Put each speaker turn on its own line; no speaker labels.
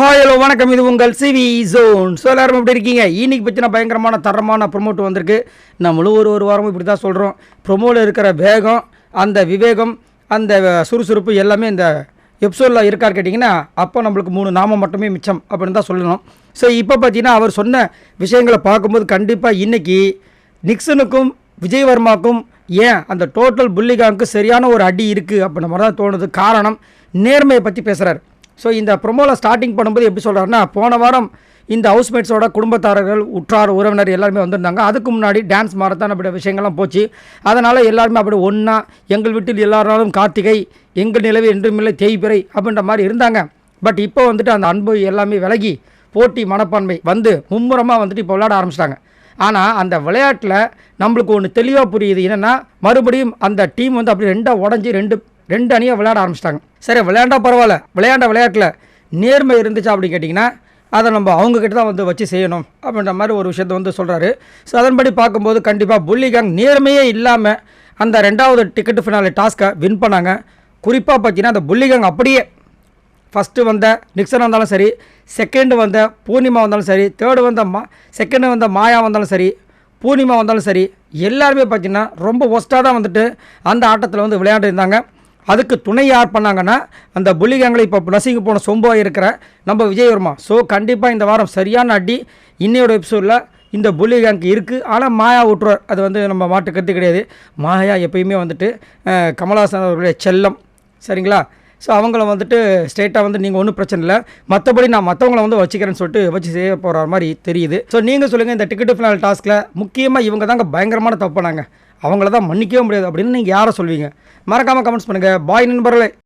Hi hello வணக்கம். இது உங்கள் சிவி ஜோன் ஸோ எல்லாரும் எப்படி இருக்கீங்க? இன்னைக்கு பற்றின பயங்கரமான தரமான ப்ரொமோட் வந்திருக்கு. நம்மளும் ஒரு ஒரு வாரமும் இப்படி தான் சொல்கிறோம் ப்ரொமோவில் இருக்கிற வேகம் அந்த விவேகம் அந்த சுறுசுறுப்பு எல்லாமே இந்த எபிசோடில் இருக்கார் கேட்டிங்கன்னா அப்போ நம்மளுக்கு மூணு நாமம் மட்டுமே மிச்சம் அப்படின்னு தான் சொல்லணும். ஸோ இப்போ பார்த்தீங்கன்னா அவர் சொன்ன விஷயங்களை பார்க்கும்போது கண்டிப்பாக இன்னைக்கு நிக்சனுக்கும் விஜயவர்மாக்கும் ஏன் அந்த டோட்டல் புள்ளிகாவுக்கு சரியான ஒரு அடி இருக்குது அப்படின்ற மாதிரி தான் தோணுது. காரணம் நேர்மையை பற்றி பேசுகிறார் ஸோ இந்த ப்ரொமோவில் ஸ்டார்டிங் பண்ணும்போது எப்படி சொல்கிறாருன்னா போன வாரம் இந்த ஹவுஸ்மேட்ஸோட குடும்பத்தாரர்கள் உற்றார் உறவினர் எல்லாருமே வந்திருந்தாங்க. அதுக்கு முன்னாடி டான்ஸ் மாரத்தான் அப்படி விஷயங்கள்லாம் போச்சு. அதனால் எல்லாருமே அப்படி ஒன்றா எங்கள் வீட்டில் எல்லாராலும் கார்த்திகை எங்கள் நிலவு என்றுமில்லை தேய்பிறை அப்படின்ற மாதிரி இருந்தாங்க. பட் இப்போ வந்துட்டு அந்த அன்பு எல்லாமே விலகி போட்டி மனப்பான்மை வந்து மும்முரமாக வந்துட்டு இப்போ விளையாட ஆரம்பிச்சிட்டாங்க. ஆனால் அந்த விளையாட்டில் நம்மளுக்கு ஒன்று தெளிவாக புரியுது. என்னென்னா மறுபடியும் அந்த டீம் வந்து அப்படி ரெண்டாக உடஞ்சி ரெண்டு ரெண்டு அணியாக விளையாட ஆரம்பிச்சிட்டாங்க. சரி விளையாண்டா பரவாயில்ல. விளையாண்ட விளையாட்டில் நேர்மை இருந்துச்சா அப்படின்னு கேட்டிங்கன்னா அதை நம்ம அவங்கக்கிட்ட தான் வந்து வச்சு செய்யணும் அப்படின்ற மாதிரி ஒரு விஷயத்த வந்து சொல்கிறாரு ஸோ அதன்படி பார்க்கும்போது கண்டிப்பாக புள்ளி கேங் நேர்மையே இல்லாமல் அந்த ரெண்டாவது டிக்கெட் ஃபினாலே டாஸ்க்கை வின் பண்ணாங்க. குறிப்பாக பார்த்தீங்கன்னா அந்த புள்ளி கேங் அப்படியே ஃபஸ்ட்டு வந்த நிக்சன் வந்தாலும் சரி செகண்டு வந்த பூர்ணிமா வந்தாலும் சரி தேர்டு வந்த மா செகண்டு வந்த மாயா வந்தாலும் சரி பூர்ணிமா வந்தாலும் சரி எல்லாருமே பார்த்தீங்கன்னா ரொம்ப ஒஸ்ட்டாக தான் வந்துட்டு அந்த ஆட்டத்தில் வந்து விளையாண்டுருந்தாங்க அதுக்கு துணை யார் பண்ணாங்கன்னா அந்த புள்ளிகங்களை இப்போ நசிங்க போன சொம்பாக இருக்கிற நம்ம விஜயவர்மா. ஸோ கண்டிப்பாக இந்த வாரம் சரியான அடி. இன்னையோட எபிசோடில் இந்த புள்ளி கேங்க் இருக்குது ஆனால் மாயா விட்டுருவார் அது வந்து நம்ம மாட்டு கருத்து கிடையாது. மாயா எப்பயுமே வந்துட்டு கமலஹாசன் அவர்களுடைய செல்லம். சரிங்களா? ஸோ அவங்கள வந்துட்டு ஸ்ட்ரெயிட்டாக வந்து நீங்கள் ஒன்றும் பிரச்சனை இல்லை. மற்றபடி நான் மற்றவங்கள வந்து வச்சுக்கிறேன்னு சொல்லிட்டு வச்சு செய்ய போகிற மாதிரி தெரியுது. ஸோ நீங்கள் சொல்லுங்கள் இந்த டிக்கெட் ஃபினால் டாஸ்கில் முக்கியமாக இவங்க தாங்க பயங்கரமான தப்பு பண்ணாங்க. அவங்கள தான் மன்னிக்கவே முடியாது அப்படின்னு நீங்கள் யாரை சொல்வீங்க? மறக்காமல் கமெண்ட்ஸ் பண்ணுங்கள் பாய் நண்பர்களே.